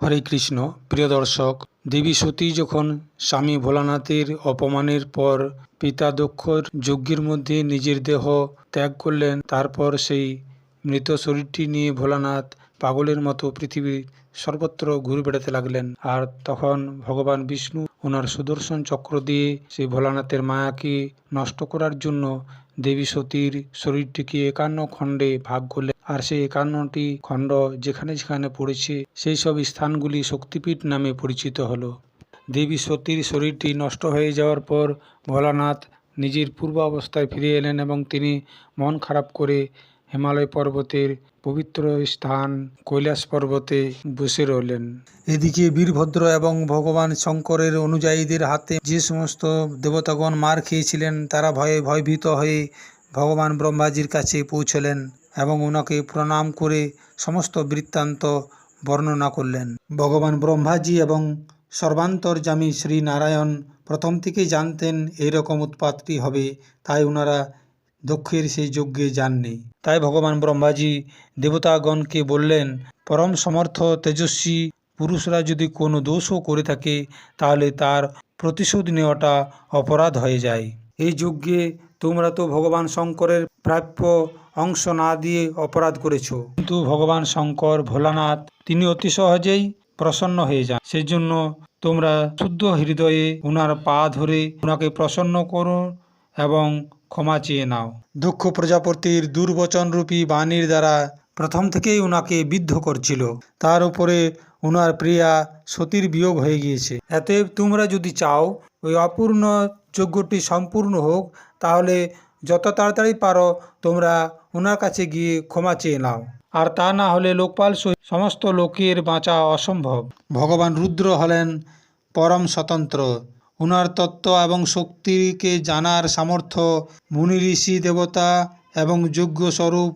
হরে কৃষ্ণ, প্রিয় দর্শক, দেবী সতী যখন স্বামী ভোলানাথের অপমানের পর পিতা দক্ষর যজ্ঞের মধ্যে নিজের দেহ ত্যাগ করলেন, তারপর সেই মৃত শরীরটি নিয়ে ভোলানাথ পাগলের মতো পৃথিবীর সর্বত্র ঘুরে বেড়াতে লাগলেন। আর তখন ভগবান বিষ্ণু ওনার সুদর্শন চক্র দিয়ে সেই ভোলানাথের মায়াকে নষ্ট করার জন্য দেবী সতীর শরীরটিকে একান্ন খণ্ডে ভাগ করলেন আর সেই একান্নটি খণ্ড যেখানে যেখানে পড়েছে, সেই সব স্থানগুলি শক্তিপীঠ নামে পরিচিত হলো। দেবী সতীর শরীরটি নষ্ট হয়ে যাওয়ার পর ভোলানাথ নিজের পূর্ব অবস্থায় ফিরে এলেন এবং তিনি মন খারাপ করে হিমালয় পর্বতের পবিত্র স্থান কৈলাস পর্বতে বসে রইলেন। এদিকে বীরভদ্র এবং ভগবান শঙ্করের অনুযায়ীদের হাতে যে সমস্ত দেবতাগণ মার খেয়েছিলেন, তারা ভয়ে ভয়ভীত হয়ে ভগবান ব্রহ্মাজির কাছে পৌঁছলেন এবং ওনাকে প্রণাম করে সমস্ত বৃত্তান্ত বর্ণনা করলেন। ভগবান ব্রহ্মাজি এবং সর্বান্তর্যামী শ্রী নারায়ণ প্রথম থেকেই জানতেন এইরকম উৎপাতটি হবে, তাই ওনারা দক্ষের সেই যজ্ঞে যাননি। তাই ভগবান ব্রহ্মাজি দেবতাগণকে বললেন, পরম সমর্থ তেজস্বী পুরুষরা যদি কোনো দোষও করে থাকে, তাহলে তার প্রতিশোধ নেওয়াটা অপরাধ হয়ে যায়। এই যজ্ঞে তোমরা তো ভগবান শঙ্করের প্রাপ্য অংশ না দিয়ে অপরাধ করেছ। কিন্তু ভগবান শঙ্কর ভোলানাথ, তিনি অতি সহজেই প্রসন্ন হয়ে যান। সেই জন্য তোমরা শুদ্ধ হৃদয়ে ওনার পা ধরে ওনাকে প্রসন্ন করো এবং ক্ষমা চেয়ে নাও। দক্ষ প্রজাপতির দুর্বচনরূপী বাণীর দ্বারা প্রথম থেকেই ওনাকে বিদ্ধ করছিল। তার উপরে ওনার প্রিয়া সতীর বিয়োগ হয়ে গিয়েছে। এতে তোমরা যদি চাও ওই অপূর্ণ যজ্ঞটি সম্পূর্ণ হোক তাহলে যত তাড়াতাড়ি পারো তোমরা ওনার কাছে গিয়ে ক্ষমা চেয়ে নাও। আর তা না হলে লোকপাল সমস্ত লোকের বাঁচা অসম্ভব। ভগবান রুদ্র হলেন পরম স্বতন্ত্র। উনার তত্ত্ব এবং শক্তিকে জানার সামর্থ্য মুনি ঋষি দেবতা এবং যোগ্য স্বরূপ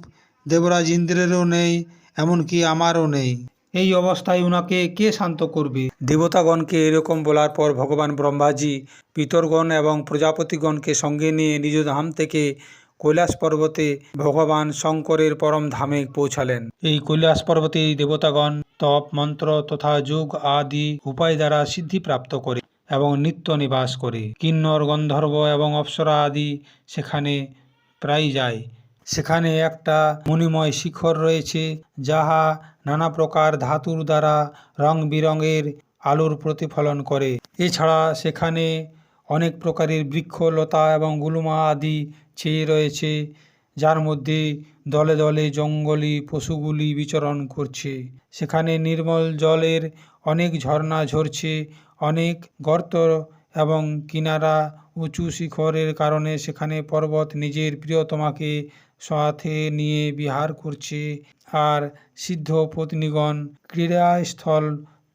দেবরাজ ইন্দ্রেরও নেই, এমনকি আমারও নেই। এই অবস্থায় উনাকে কে শান্ত করবে? দেবতাগণকে এরকম বলার পর ভগবান ব্রহ্মাজি, পিতরগণ এবং প্রজাপতিগণকে সঙ্গে নিয়ে নিজ ধাম থেকে কৈলাস পর্বতে ভগবান শঙ্করের পরম ধামে পৌঁছালেন। এই কৈলাস পর্বতে দেবতাগণ তপ, মন্ত্র তথা যোগ আদি উপায় দ্বারা সিদ্ধি প্রাপ্ত করে। এবং নিত্য নিবাস করে। কিন্নর, গন্ধর্ব এবং অপ্সরা আদি সেখানে প্রায় যায়। সেখানে একটা মণিময় শিখর রয়েছে, যাহা নানা প্রকার ধাতুর দ্বারা রং বিরঙের আলোর প্রতিফলন করে। এছাড়া সেখানে অনেক প্রকারের বৃক্ষ, লতা এবং গুলুমা আদি ছেয়ে রয়েছে, যার মধ্যে দলে দলে জঙ্গলি পশুগুলি বিচরণ করছে। সেখানে নির্মল জলের অনেক ঝর্ণা ঝরছে অনেক গর্ত এবং কিনারা উঁচু শিখরের কারণে সেখানে পর্বত নিজের প্রিয়তমাকে সাথে নিয়ে বিহার করছে আর সিদ্ধ পত্নীগণ ক্রীড়াস্থল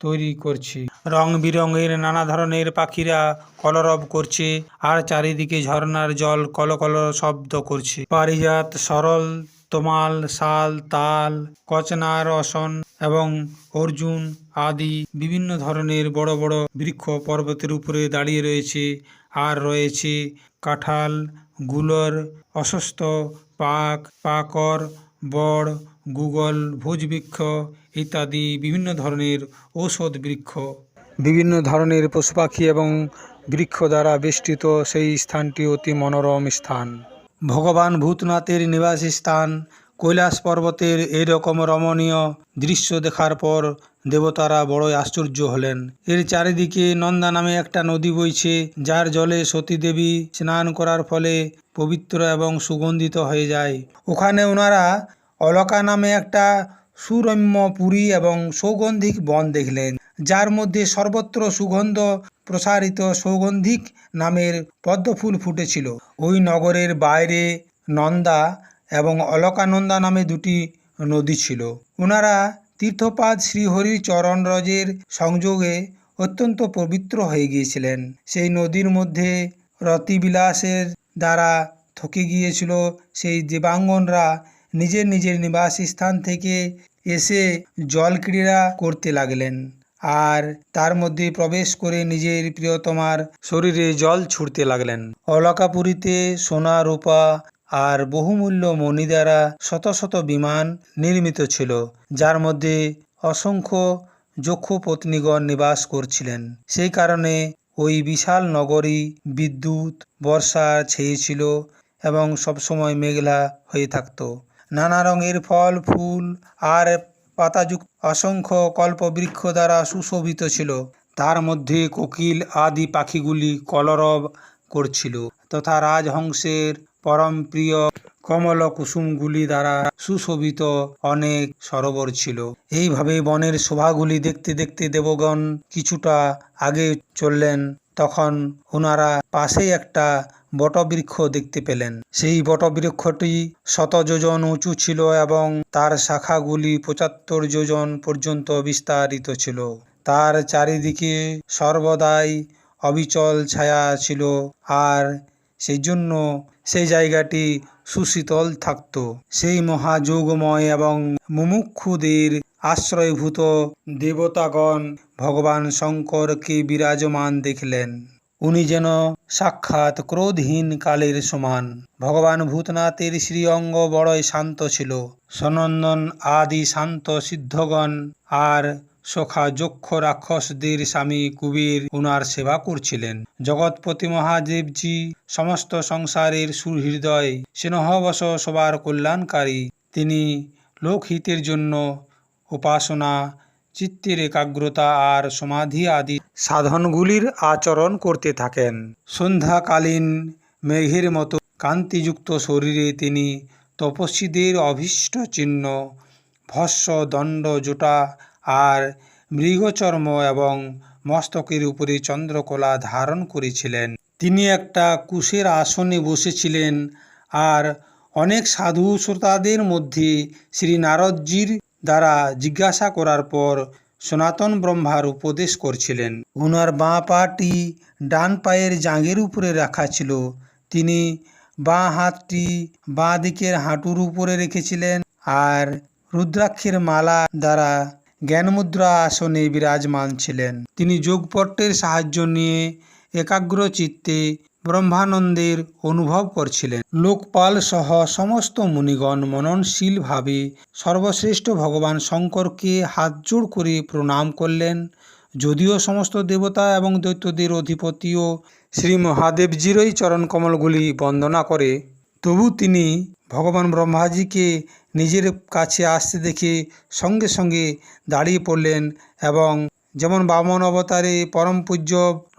তৈরি করছে। রং বিরঙের নানা ধরনের পাখিরা কলরব করছে আর চারিদিকে ঝর্ণার জল কলকল শব্দ করছে। পারিজাত সরল, তোমাল, শাল, তাল, কচনার রসন এবং অর্জুন আদি বিভিন্ন ধরনের বড় বড় বৃক্ষ পর্বতের উপরে দাঁড়িয়ে রয়েছে। আর রয়েছে কাঁঠাল, গুলর অসস্ত পাক, পাকর, বড়, গুগল, ভোজবৃক্ষ ইত্যাদি বিভিন্ন ধরনের ঔষধ বৃক্ষ। বিভিন্ন ধরনের পশু পাখি এবং বৃক্ষ দ্বারা বেষ্টিত সেই স্থানটি অতি মনোরম স্থান। ভগবান ভূতনাথের নিবাস স্থান কৈলাস পর্বতের এইরকম রমণীয় দৃশ্য দেখার পর দেবতারা বড়ই আশ্চর্য হলেন। এর চারিদিকে নন্দা নামে একটা নদী বইছে, যার জলে সতী দেবী স্নান করার ফলে পবিত্র এবং সুগন্ধিত হয়ে যায়। ওখানে ওনারা অলকা নামে একটা সুরম্য পুরী এবং সৌগন্ধিক বন দেখলেন, যার মধ্যে সর্বত্র সুগন্ধ প্রসারিত সৌগন্ধিক নামের পদ্মফুল ফুটেছিল। ওই নগরের বাইরে নন্দা এবং অলকানন্দা নামে দুটি নদী ছিল। ওনারা তীর্থপাদ শ্রীহরির চরণরজের সংযোগে অত্যন্ত পবিত্র হয়ে গিয়েছিলেন। সেই নদীর মধ্যে রতিবিলাসের দ্বারা থকে গিয়েছিল। সেই দেবাঙ্গনরা নিজের নিজের নিবাস স্থান থেকে এসে জল ক্রীড়া করতে লাগলেন আর তার মধ্যে প্রবেশ করে নিজের প্রিয়তমার শরীরে জল ছুটতে লাগলেন। অলকাপুরীতে সোনা রূপা আর বহুমূল্য মণি দ্বারা শত শত বিমান নির্মিত ছিল, যার মধ্যে অসংখ্য যক্ষ পত্নীগণ নিবাস করছিলেন। সেই কারণে ওই বিশাল নগরী বিদ্যুৎ, বর্ষা ছেয়েছিল এবং সবসময় মেঘলা হয়ে থাকত। নানা রঙের ফল, ফুল আর পাতাযুক্ত অসংখ্য কল্পবৃক্ষ দ্বারা সুশোভিত ছিল। তার মধ্যে কোকিল আদি পাখিগুলি কলরব করছিল তথা রাজহংসের পরম প্রিয় কমল কুসুমগুলি দ্বারা সুশোভিত অনেক সরোবর ছিল। এইভাবে বনের শোভাগুলি দেখতে দেখতে দেবগণ কিছুটা আগে চললেন, তখন ওনারা পাশেই একটা বটবৃক্ষ দেখতে পেলেন। সেই বটবৃক্ষটি শত যোজন উঁচু ছিল এবং তার শাখাগুলি পঁচাত্তর যোজন পর্যন্ত বিস্তারিত ছিল। তার চারিদিকে সর্বদাই অবিচল ছায়া ছিল, আর সেই জন্য সেই জায়গাটি সুশীতল থাকত। সেই মহাযোগময় এবং মুমুক্ষুদের আশ্রয়ভূত দেবতাগণ ভগবান শঙ্করকে বিরাজমান দেখলেন। উনি যেন সাক্ষাৎ ক্রোধহীন কালের সমান। ভগবান ভূতনাথের শ্রীঅঙ্গ বড়ই শান্ত ছিল। সনন্দন আদি শান্ত সিদ্ধগণ আর সখা যক্ষ রাক্ষসদের স্বামী কুবের উনার সেবা করছিলেন। জগৎপতি মহাদেবজি সমস্ত সংসারের সুহৃদয়, স্নেহবশ সবার কল্যাণকারী। তিনি লোকহিতের জন্য উপাসনা, চিত্তের একাগ্রতা আর সমাধি আদি সাধনগুলির আচরণ করতে থাকেন। সন্ধ্যাকালীন মেঘের মতো কান্তিযুক্ত শরীরে তিনি তপস্বীদের অভীষ্ট চিহ্ন ভস্য দণ্ড, জোটা আর মৃগচর্ম এবং মস্তকের উপরে চন্দ্রকলা ধারণ করেছিলেন। তিনি একটা কুশের আসনে বসেছিলেন আর অনেক সাধু শ্রোতাদের মধ্যে শ্রী নারদজির দ্বারা জিজ্ঞাসা করার পর সনাতন ব্রহ্মার উপদেশ করছিলেন। ওনার বাঁ পাটি ডান পায়ের জাঙের উপরে রাখা ছিল। তিনি বাঁ হাতটি বাঁ দিকের হাঁটুর উপরে রেখেছিলেন আর রুদ্রাক্ষের মালা দ্বারা জ্ঞানমুদ্রা আসনে বিরাজমান ছিলেন। তিনি যোগপট্টের সাহায্য নিয়ে একাগ্র চিত্তে ব্রহ্মানন্দের অনুভব করছিলেন। লোকপাল সহ সমস্ত মুনিগণ মননশীলভাবে সর্বশ্রেষ্ঠ ভগবান শঙ্করকে হাতজোড় করে প্রণাম করলেন। যদিও সমস্ত দেবতা এবং দৈত্যদের অধিপতিও শ্রী মহাদেবজিরই চরণকমলগুলি বন্দনা করে, তবু তিনি ভগবান ব্রহ্মাজিকে নিজের কাছে আসতে দেখে সঙ্গে সঙ্গে দাঁড়িয়ে পড়লেন এবং যেমন বামন অবতারে পরম পূজ্য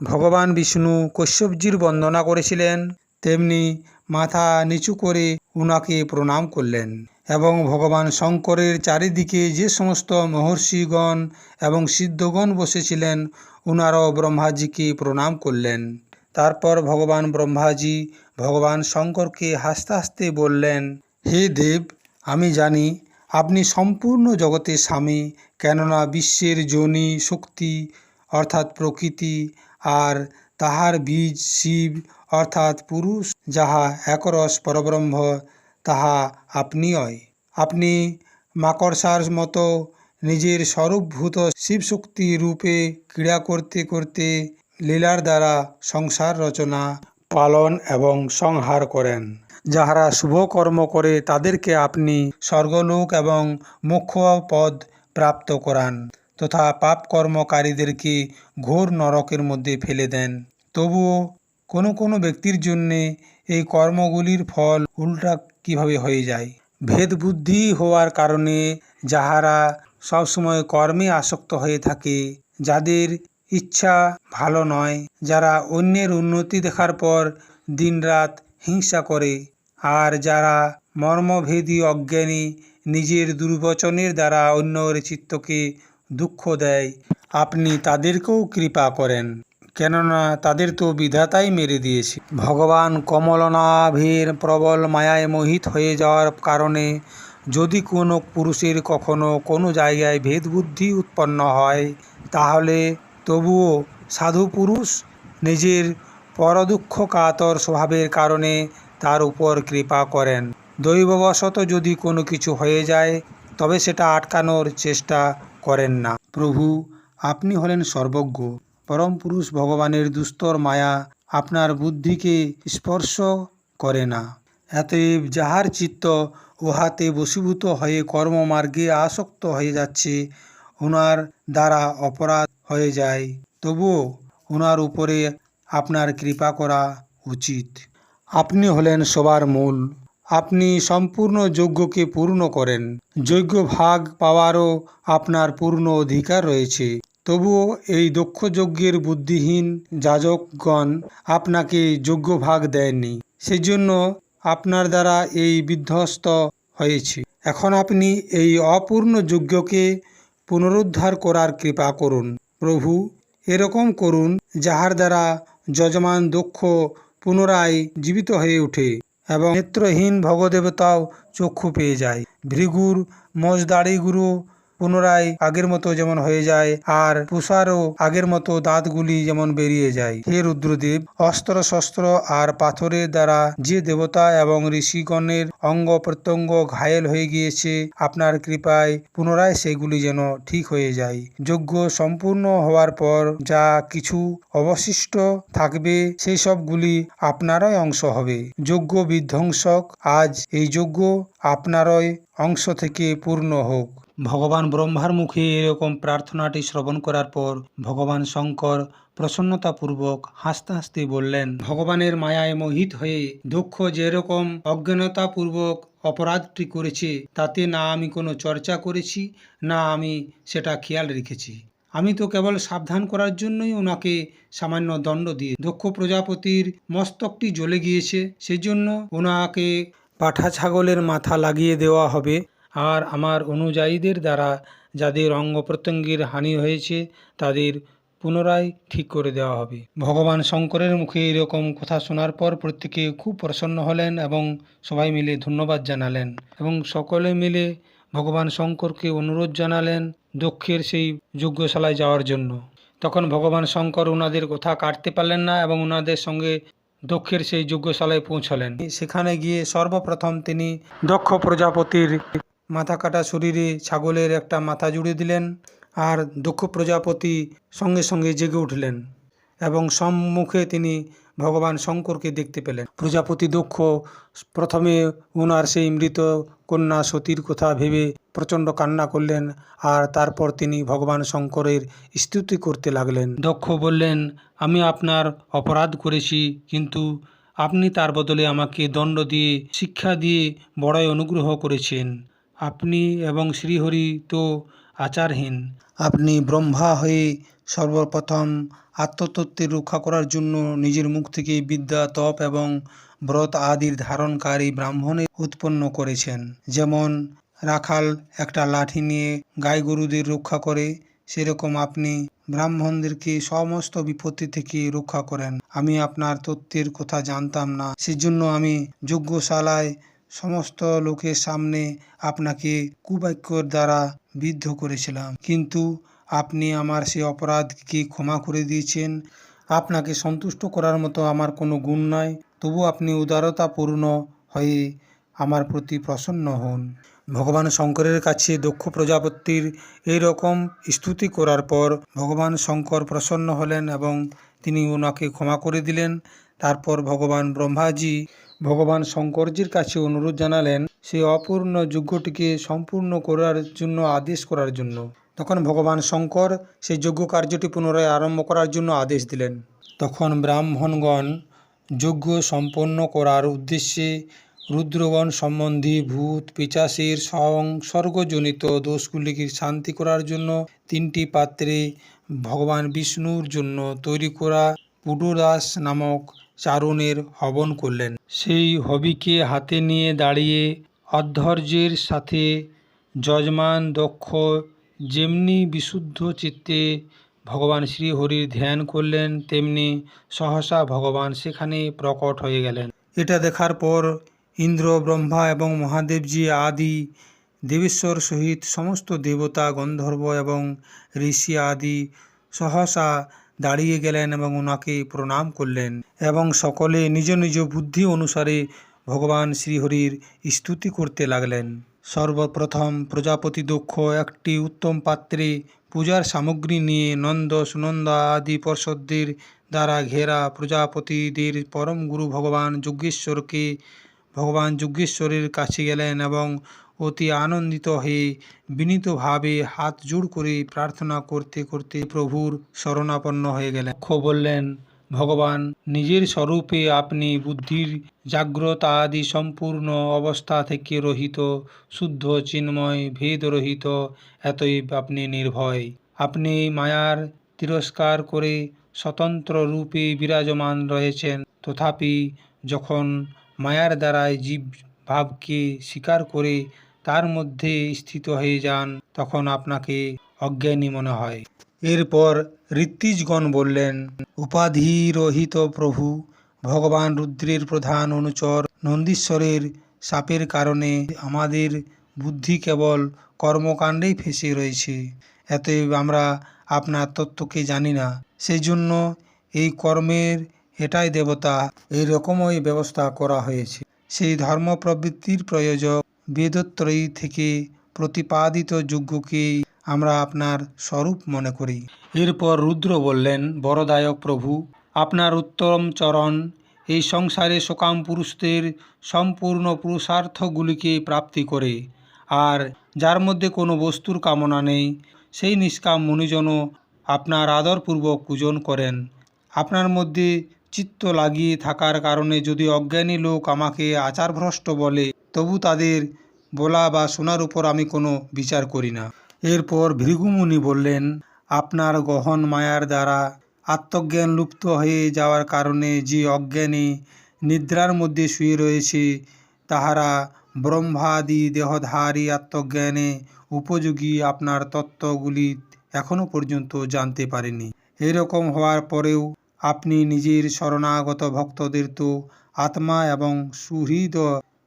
ভগবান বিষ্ণু কশ্যপজির বন্দনা করেছিলেন, তেমনি মাথা নিচু করে উনাকে প্রণাম করলেন এবং ভগবান শঙ্করের চারিদিকে যে সমস্ত মহর্ষিগণ এবং সিদ্ধগণ বসেছিলেন, উনারাও ব্রহ্মাজিকে প্রণাম করলেন। তারপর ভগবান ব্রহ্মাজি ভগবান শঙ্করকে হাসতে হাসতে বললেন, হে দেব, আমি জানি আপনি সম্পূর্ণ জগতের স্বামী, কেননা বিশ্বের যোনি শক্তি, অর্থাৎ প্রকৃতি, আর তাহার বীজ শিব, অর্থাৎ পুরুষ, যাহা একরস পরব্রহ্ম, তাহা আপনিই আপনি মাকড়সার মতো নিজের স্বরূপভূত শিবশক্তি রূপে ক্রীড়া করতে করতে লীলার দ্বারা সংসার রচনা পালন এবং সংহার করেন। যাহারা শুভ কর্ম করে, তাদেরকে আপনি স্বর্গলোক এবং মোক্ষ পদ প্রাপ্ত করান, তথা পাপ কর্মকারীদেরকে ঘোর নরকের মধ্যে ফেলে দেন। তবুও কোনো কোনো ব্যক্তির জন্যে এই কর্মগুলির ফল উল্টা কীভাবে হয়ে যায়? ভেদ বুদ্ধি হওয়ার কারণে যাহারা সবসময় কর্মে আসক্ত হয়ে থাকে, যাদের ইচ্ছা ভালো নয়। যারা অন্যের উন্নতি দেখার পর দিনরাত হিংসা করে, আর যারা মর্মভেদী অজ্ঞানী নিজের দুর্বচনের দ্বারা অন্যের চিত্তকে দুঃখ দেয়, আপনি তাদেরকেও কৃপা করেন। কেননা তাদের তো বিধাতাই মেরে দিয়েছে। ভগবান কমলনাভের প্রবল মায়ায় মোহিত হয়ে যাওয়ার কারণে যদি কোনো পুরুষের কখনো কোনো জায়গায় ভেদবুদ্ধি উৎপন্ন হয়, তাহলে তবুও সাধু পুরুষ নিজের পরদুঃখ কাতর স্বভাবের কারণে তার উপর কৃপা করেন। দৈববশত যদি কোনো কিছু হয়ে যায়, তবে সেটা আটকানোর চেষ্টা করেন না। প্রভু, আপনি হলেন সর্বজ্ঞ। পরম পুরুষ ভগবানের দুস্তর মায়া আপনার বুদ্ধিকে স্পর্শ করে না। এতএব যাহার চিত্ত উহাতে বশীভূত হয়ে কর্মমার্গে আসক্ত হয়ে যাচ্ছে ওনার দ্বারা অপরাধ হয়ে যায়। তবুও ওনার উপরে আপনার কৃপা করা উচিত। আপনি হলেন সবার মূল। আপনি সম্পূর্ণ যজ্ঞকে পূর্ণ করেন। যজ্ঞ ভাগ পাওয়ারও আপনার পূর্ণ অধিকার রয়েছে। তবুও এই দক্ষ যজ্ঞের বুদ্ধিহীন যাজকগণ আপনাকে যোগ্য ভাগ দেননি সেজন্য আপনার দ্বারা এই বিধ্বস্ত হয়েছে। এখন আপনি এই অপূর্ণ যজ্ঞকে পুনরুদ্ধার করার কৃপা করুন। প্রভু, এরকম করুন যাহার দ্বারা যজমান দক্ষ পুনরায় জীবিত হয়ে ওঠে এবং নেত্রহীন ভগদেবতাও চক্ষু পেয়ে যায়। ভৃগুর মজদাড়ি গুরু পুনরায় আগের মতো যেমন হয়ে যায় আর তুষারও আগের মতো দাঁতগুলি যেমন বেরিয়ে যায়। হে রুদ্রদেব, অস্ত্র শস্ত্র আর পাথরের দ্বারা যে দেবতা এবং ঋষিগণের অঙ্গ প্রত্যঙ্গ ঘায়েল হয়ে গিয়েছে, আপনার কৃপায় পুনরায় সেগুলি যেন ঠিক হয়ে যায়। যজ্ঞ সম্পূর্ণ হওয়ার পর যা কিছু অবশিষ্ট থাকবে সেই সবগুলি আপনারই অংশ হবে। যজ্ঞ বিধ্বংসক, আজ এই যজ্ঞ আপনারই অংশ থেকে পূর্ণ হোক। ভগবান ব্রহ্মার মুখে এরকম প্রার্থনাটি শ্রবণ করার পর ভগবান শঙ্কর প্রসন্নতাপূর্বক হাসতে হাসতে বললেন, ভগবানের মায়ায় মোহিত হয়ে দক্ষ যেরকম অজ্ঞানতাপূর্বক অপরাধটি করেছে, তাতে না আমি কোনো চর্চা করেছি, না আমি সেটা খেয়াল রেখেছি। আমি তো কেবল সাবধান করার জন্যই ওনাকে সামান্য দণ্ড দিয়ে দক্ষ প্রজাপতির মস্তকটি জ্বলে গিয়েছে, সেজন্য ওনাকে পাঠা ছাগলের মাথা লাগিয়ে দেওয়া হবে। আর আমার অনুযায়ীদের দ্বারা যাদের অঙ্গ প্রত্যঙ্গের হানি হয়েছে, তাদের পুনরায় ঠিক করে দেওয়া হবে। ভগবান শঙ্করের মুখে এরকম কথা শোনার পর প্রত্যেকে খুব প্রসন্ন হলেন এবং সবাই মিলে ধন্যবাদ জানালেন এবং সকলে মিলে ভগবান শঙ্করকে অনুরোধ জানালেন দক্ষের সেই যজ্ঞশালায় যাওয়ার জন্য। তখন ভগবান শঙ্কর ওনাদের কথা কাটতে পারলেন না এবং ওনাদের সঙ্গে দক্ষের সেই যজ্ঞশালায় পৌঁছলেন। সেখানে গিয়ে সর্বপ্রথম তিনি দক্ষ প্রজাপতির মাথা কাটা শরীরে ছাগলের একটা মাথা জুড়ে দিলেন আর দক্ষ প্রজাপতি সঙ্গে সঙ্গে জেগে উঠলেন এবং সম্মুখে তিনি ভগবান শঙ্করকে দেখতে পেলেন। প্রজাপতি দক্ষ প্রথমে ওনার সেই মৃত কন্যা সতীর কথা ভেবে প্রচণ্ড কান্না করলেন আর তারপর তিনি ভগবান শঙ্করের স্তুতি করতে লাগলেন। দক্ষ বললেন, আমি আপনার অপরাধ করেছি, কিন্তু আপনি তার বদলে আমাকে দণ্ড দিয়ে, শিক্ষা দিয়ে বড়ই অনুগ্রহ করেছেন। আপনি এবং শ্রীহরি তো আচারহীন। আপনি ব্রহ্মা হয়ে সর্বপ্রথম আত্মতত্ত্বের রক্ষা করার জন্য নিজের মুখ থেকে বিদ্যা, তপ এবং ব্রত আদির ধারণকারী ব্রাহ্মণের উৎপন্ন করেছেন। যেমন, রাখাল একটা লাঠি নিয়ে গাই গরুদের রক্ষা করে, সেরকম আপনি ব্রাহ্মণদেরকে সমস্ত বিপত্তি থেকে রক্ষা করেন। আমি আপনার তত্ত্বের কথা জানতাম না, সেজন্য আমি যজ্ঞশালায় সমস্ত লোকের সামনে আপনাকে কুবাক্যর দ্বারা বিদ্ধ করেছিলাম। কিন্তু আপনি আমার সেই অপরাধকে ক্ষমা করে দিয়েছেন। আপনাকে সন্তুষ্ট করার মতো আমার কোনো গুণ নাই। তবু আপনি উদারতাপূর্ণ হয়ে আমার প্রতি প্রসন্ন হন। ভগবান শঙ্করের কাছে দক্ষ প্রজাপতির এই রকম স্তুতি করার পর ভগবান শঙ্কর প্রসন্ন হলেন এবং তিনি ওনাকে ক্ষমা করে দিলেন। তারপর ভগবান ব্রহ্মাজি ভগবান শঙ্করজির কাছে অনুরোধ জানালেন সেই অপূর্ণ যজ্ঞটিকে সম্পূর্ণ করার জন্য আদেশ করার জন্য। তখন ভগবান শঙ্কর সেই যজ্ঞ কার্যটি পুনরায় আরম্ভ করার জন্য আদেশ দিলেন। তখন ব্রাহ্মণগণ যজ্ঞ সম্পন্ন করার উদ্দেশ্যে রুদ্রগণ সম্বন্ধী ভূত, পিচাসের সংসর্গজনিত দোষগুলিকে শান্তি করার জন্য তিনটি পাত্রে ভগবান বিষ্ণুর জন্য তৈরি করা পুডুদাস নামক চারণের হবন করলেন। সেই হবিকে হাতে নিয়ে দাঁড়িয়ে অধৈর্যের সাথে যজমান, দক্ষ, যেমনি বিশুদ্ধ চিত্তে ভগবান শ্রীহরির ধ্যান করলেন, তেমনি সহসা ভগবান সেখানে প্রকট হয়ে গেলেন। এটা দেখার পর ইন্দ্র, ব্রহ্মা এবং মহাদেবজি আদি, দেবেশ্বর সহিত সমস্ত দেবতা, গন্ধর্ব এবং ঋষি আদি সহসা দাঁড়িয়ে গেলেন এবং ওনাকে প্রণাম করলেন এবং সকলে নিজ নিজ বুদ্ধি অনুসারে ভগবান শ্রীহরির স্তুতি করতে লাগলেন। সর্বপ্রথম প্রজাপতি দক্ষ একটি উত্তম পাত্রে পূজার সামগ্রী নিয়ে নন্দ, সুনন্দা আদি পর্ষদদের দ্বারা ঘেরা প্রজাপতিদের পরম গুরু ভগবান যজ্ঞেশ্বরকে ভগবান যজ্ঞেশ্বরের কাছে গেলেন এবং অতি আনন্দিত হয়ে বিনীতভাবে হাত জোড় করে প্রার্থনা করতে করতে প্রভুর শরণাপন্ন হয়ে গেলেন। দক্ষ বললেন ভগবান নিজের স্বরূপে আপনি বুদ্ধির জাগ্রতা আদি সম্পূর্ণ অবস্থা থেকে রহিত, শুদ্ধ, চিন্ময়, ভেদ রহিত, এতএব আপনি নির্ভয়। আপনি মায়ার তিরস্কার করে স্বতন্ত্র রূপে বিরাজমান রয়েছেন। তথাপি যখন মায়ার দ্বারাই জীব ভাবকে স্বীকার করে তার মধ্যে স্থিত হয়ে যান, তখন আপনাকে অজ্ঞানী মনে হয়। এরপর ঋত্বিজগণ বললেন, উপাধিরহিত প্রভু, ভগবান রুদ্রের প্রধান অনুচর নন্দীশ্বরের সাপের কারণে আমাদের বুদ্ধি কেবল কর্মকাণ্ডেই ফেসে রয়েছে। এতএব আমরা আপনার তত্ত্বকে জানি না। সেই জন্য এই কর্মের এটাই দেবতা, এই রকমই ব্যবস্থা করা হয়েছে। সেই ধর্ম প্রবৃত্তির প্রয়োজক বেদত্রয়ী থেকে প্রতিপাদিত যজ্ঞকেই আমরা আপনার স্বরূপ মনে করি। এরপর রুদ্র বললেন, বরদায়ক প্রভু, আপনার উত্তম চরণ, এই সংসারে সকাম পুরুষদের সম্পূর্ণ পুরুষার্থগুলিকে প্রাপ্তি করে, আর যার মধ্যে কোনো বস্তুর কামনা নেই, সেই নিষ্কাম মুনিজনও আপনার আদরপূর্বক পূজন করেন। আপনার মধ্যে চিত্ত লাগিয়ে থাকার কারণে যদি অজ্ঞানী লোক আমাকে আচারভ্রষ্ট বলে তবু তাদের বলা বা শোনার উপর আমি কোনো বিচার করি না। এরপর ভৃগুমুনি বললেন, আপনার গহন মায়ার দ্বারা আত্মজ্ঞান লুপ্ত হয়ে যাওয়ার কারণে যে অজ্ঞানী নিদ্রার মধ্যে শুয়ে রয়েছে, তাহারা ব্রহ্মাদি দেহধারী আত্মজ্ঞানে উপযোগী আপনার তত্ত্বগুলি এখনও পর্যন্ত জানতে পারেনি। এরকম হওয়ার পরেও আপনি নিজের শরণাগত ভক্তদের তো আত্মা এবং সুহৃদ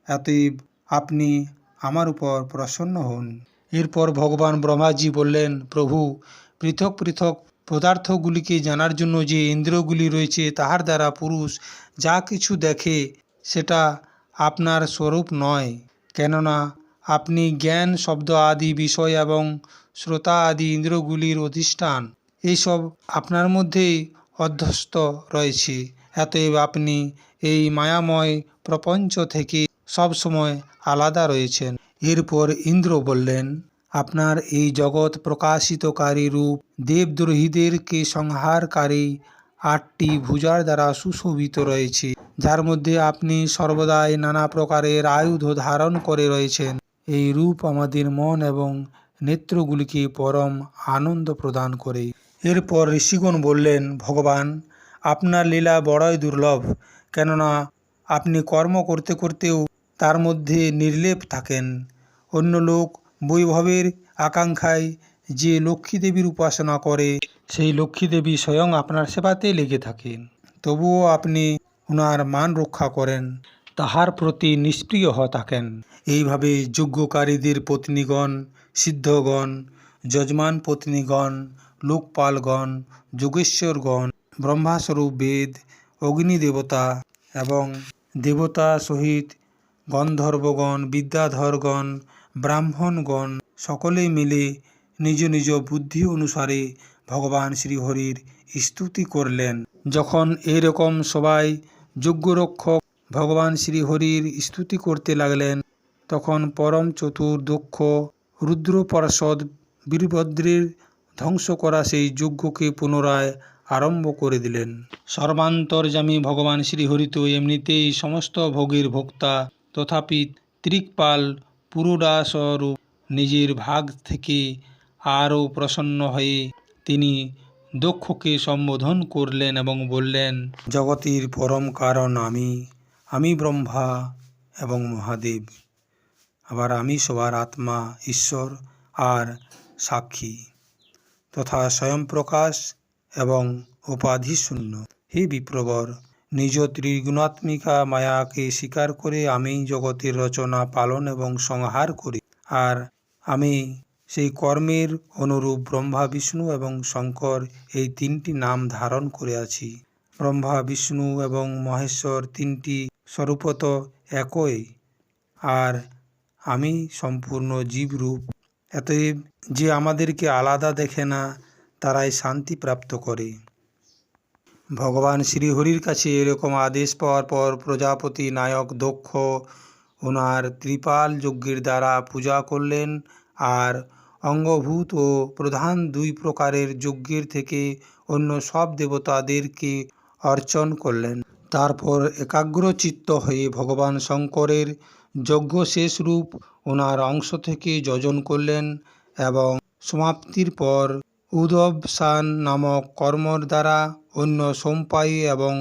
অতএব আপনি আমার উপর প্রসন্ন হন। এরপর ভগবান ব্রহ্মাজি বললেন, প্রভু, পৃথক পৃথক পদার্থগুলিকে জানার জন্য যে ইন্দ্রগুলি রয়েছে তাহার দ্বারা পুরুষ যা কিছু দেখে সেটা আপনার স্বরূপ নয়। কেননা আপনি জ্ঞান, শব্দ আদি বিষয় এবং শ্রোতা আদি ইন্দ্রগুলির অধিষ্ঠান। এইসব আপনার মধ্যেই অধ্যস্ত রয়েছে। এতএব আপনি এই মায়াময় প্রপঞ্চ থেকে সবসময় আলাদা রয়েছেন। এরপর ইন্দ্র বললেন, আপনার এই জগৎ প্রকাশিতকারী রূপ দেবদ্রোহীদেরকে সংহারকারী আটটি ভুজার দ্বারা সুশোভিত রয়েছে, যার মধ্যে আপনি সর্বদাই নানা প্রকারের আয়ুধ ধারণ করে রয়েছেন। এই রূপ আমাদের মন এবং নেত্রগুলিকে পরম আনন্দ প্রদান করে। এরপর ঋষিগণ বললেন, ভগবান, আপনার লীলা বড়ই দুর্লভ, কেননা আপনি কর্ম করতে করতেও তার মধ্যে নির্লেপ থাকেন। অন্য লোক বৈভবের আকাঙ্ক্ষায় যে লক্ষ্মী দেবীর উপাসনা করে, সেই লক্ষ্মী দেবী স্বয়ং আপনার সেবাতে লেগে থাকেন। তবুও আপনি ওনার মান রক্ষা করেন, তাহার প্রতি নিষ্প্রিয় হয়ে থাকেন। এইভাবে যোগ্যকারীদের পত্নীগণ, সিদ্ধগণ, যজমান পত্নীগণ, লোকপালগণ, যোগেশ্বরগণ, ব্রহ্মাস্বরূপ বেদ অগ্নি দেবতা এবং দেবতা সহিত গন্ধর্বগণ, বিদ্যাধরগণ, ব্রাহ্মণগণ সকলে মিলে নিজ নিজ বুদ্ধি অনুসারে ভগবান শ্রীহরির স্তুতি করলেন। যখন এরকম সবাই যজ্ঞরক্ষক ভগবান শ্রীহরির স্তুতি করতে লাগলেন, তখন পরম চতুর দক্ষ রুদ্রপরাষদ বীরভদ্রের ধ্বংস করা সেই যজ্ঞকে পুনরায় আরম্ভ করে দিলেন। সর্বান্তর্যামী ভগবান শ্রীহরি তো এমনিতেই সমস্ত ভোগের ভোক্তা তথাপি ত্রিকপাল পুরোডাস্বরূপ নিজের ভাগ থেকে আরও প্রসন্ন হয়ে তিনি দক্ষকে সম্বোধন করলেন এবং বললেন, জগতের পরম কারণ আমি আমি ব্রহ্মা এবং মহাদেব। আবার আমি সবার আত্মা, ঈশ্বর আর সাক্ষী, তথা স্বয়ংপ্রকাশ এবং উপাধি শূন্য। হে বিপ্রবর নিজ ত্রিগুণাত্মিকা মায়াকে স্বীকার করে আমি জগতের রচনা পালন এবং সংহার করি। আর আমি সেই কর্মের অনুরূপ ব্রহ্মা, বিষ্ণু এবং শঙ্কর এই তিনটি নাম ধারণ করে আছি। ব্রহ্মা, বিষ্ণু এবং মহেশ্বর তিনটি স্বরূপত একই। আর আমি সম্পূর্ণ জীবরূপ। এতএব যে আমাদেরকে আলাদা দেখে না, তারাই শান্তি প্রাপ্ত করে। ভগবান শ্রীহরির কাছে এরকম আদেশ পাওয়ার পর প্রজাপতি নায়ক দক্ষ ওনার ত্রিপাল যজ্ঞের দ্বারা পূজা করলেন আর অঙ্গভূত ও প্রধান দুই প্রকারের যজ্ঞের থেকে অন্য সব দেবতাদেরকে অর্চন করলেন। তারপর একাগ্রচিত্ত হয়ে ভগবান শঙ্করের যজ্ঞ শেষ রূপ ওনার অংশ থেকে যজন করলেন এবং সমাপ্তির পর উদবসান নামক কর্মর দ্বারা অন্য সোমপায়ী এবং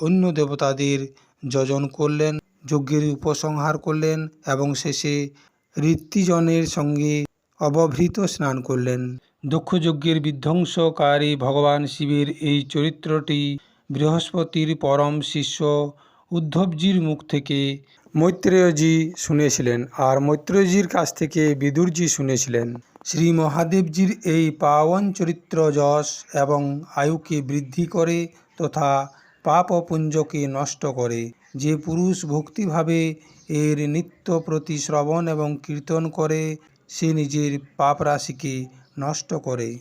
অন্য দেবতাদের যজন করলেন, যজ্ঞের উপসংহার করলেন এবং শেষে ঋত্বিজনের সঙ্গে অবভৃত স্নান করলেন। দক্ষ যজ্ঞের বিধ্বংসকারী ভগবান শিবের এই চরিত্রটি বৃহস্পতির পরম শিষ্য উদ্ধবজির মুখ থেকে মৈত্রেয়জি শুনেছিলেন আর মৈত্রেয়জির কাছ থেকে বিদুরজি শুনেছিলেন। শ্রী মহাদেবজির এই পাবন চরিত্র যশ এবং আয়ুকে বৃদ্ধি করে তথা পাপপুঞ্জকে নষ্ট করে। যে পুরুষ ভক্তিভাবে এর নিত্য প্রতি শ্রবণ এবং কীর্তন করে, সে নিজের পাপরাশিকে নষ্ট করে।